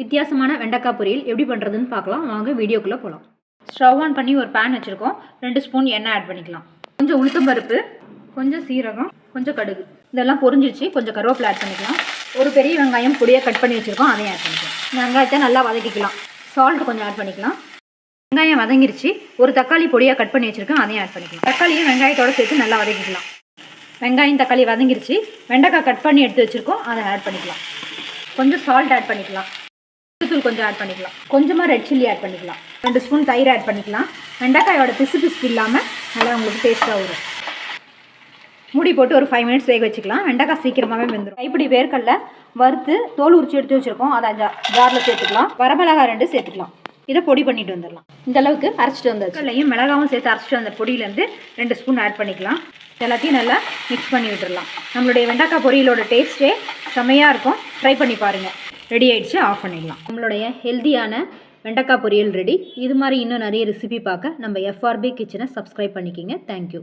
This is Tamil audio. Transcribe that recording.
வித்தியாசமான வெண்டைக்காய் பொரியல் எப்படி பண்ணுறதுன்னு பார்க்கலாம். வாங்க வீடியோக்குள்ளே போகலாம் ஸ்டவ் ஆன் பண்ணி ஒரு பேன் வச்சுருக்கோம். ரெண்டு ஸ்பூன் எண்ணெய் ஆட் பண்ணிக்கலாம். கொஞ்சம் உளுத்தம் பருப்பு கொஞ்சம் சீரகம் கொஞ்சம் கடுகு. இதெல்லாம் பொரிஞ்சிருச்சு. கொஞ்சம் கருவேப்பிலை ஆட் பண்ணிக்கலாம். ஒரு பெரிய வெங்காயம் பொடியாக கட் பண்ணி வச்சுருக்கோம். அதையும் ஆட் பண்ணிக்கலாம். வெங்காயத்தை நல்லா வதக்கிக்கலாம். சால்ட் கொஞ்சம் ஆட் பண்ணிக்கலாம். வெங்காயம் வதங்கிருச்சு. ஒரு தக்காளி பொடியாக கட் பண்ணி வச்சுருக்கோம். அதையும் ஆட் பண்ணிக்கலாம். தக்காளியும் வெங்காயத்தோட சேர்த்து நல்லா வதக்கிக்கலாம். வெங்காயம் தக்காளி வதங்கிருச்சு. வெண்டைக்காய் கட் பண்ணி எடுத்து வச்சுருக்கோம். அதை ஆட் பண்ணிக்கலாம். கொஞ்சம் சால்ட் ஆட் பண்ணிக்கலாம். தூள் கொஞ்சம் ஆட் பண்ணிக்கலாம். கொஞ்சமாக ரெட் சில்லி ஆட் பண்ணிக்கலாம். ரெண்டு ஸ்பூன் தயிர் ஆட் பண்ணிக்கலாம். வெண்டைக்காயோட பிசு பிசுப்பு இல்லாமல் நல்லா உங்களுக்கு டேஸ்ட்டாக வரும். மூடி போட்டு ஒரு ஃபைவ் மினிட்ஸ் வேக வச்சுக்கலாம். வெண்டைக்காய் சீக்கிரமாகவே வெந்துடும் கைப்பிடி வேர்க்கடல வறுத்து தோல் உரிச்சு எடுத்து வச்சுருக்கோம். அதை ஜா ஜாரில் சேர்த்துக்கலாம். வரமிளகாய் ரெண்டு சேர்த்துக்கலாம். இதை பொடி பண்ணிட்டு வந்துடலாம். இந்த அளவுக்கு அரைச்சிட்டு வந்தாச்சு. கடலையும் மிளகாவும் சேர்த்து அரைச்சிட்டு வந்த பொடியிலேருந்து ரெண்டு ஸ்பூன் ஆட் பண்ணிக்கலாம். எல்லாத்தையும் நல்லா மிக்ஸ் பண்ணி விட்டுறலாம் நம்மளுடைய வெண்டைக்காய் பொரியலோட டேஸ்ட்டே செம்மையாக இருக்கும். ட்ரை பண்ணி பாருங்கள் ரெடி ஆகிடுச்சு ஆஃப் பண்ணிடலாம். நம்மளுடைய ஹெல்த்தியான வெண்டைக்காய் பொரியல் ரெடி இது மாதிரி இன்னும் நிறைய ரெசிபி பார்க்க நம்ம எஃப்ஆர்பி கிச்சனை சப்ஸ்கிரைப் பண்ணிக்கிங்க. தேங்க்யூ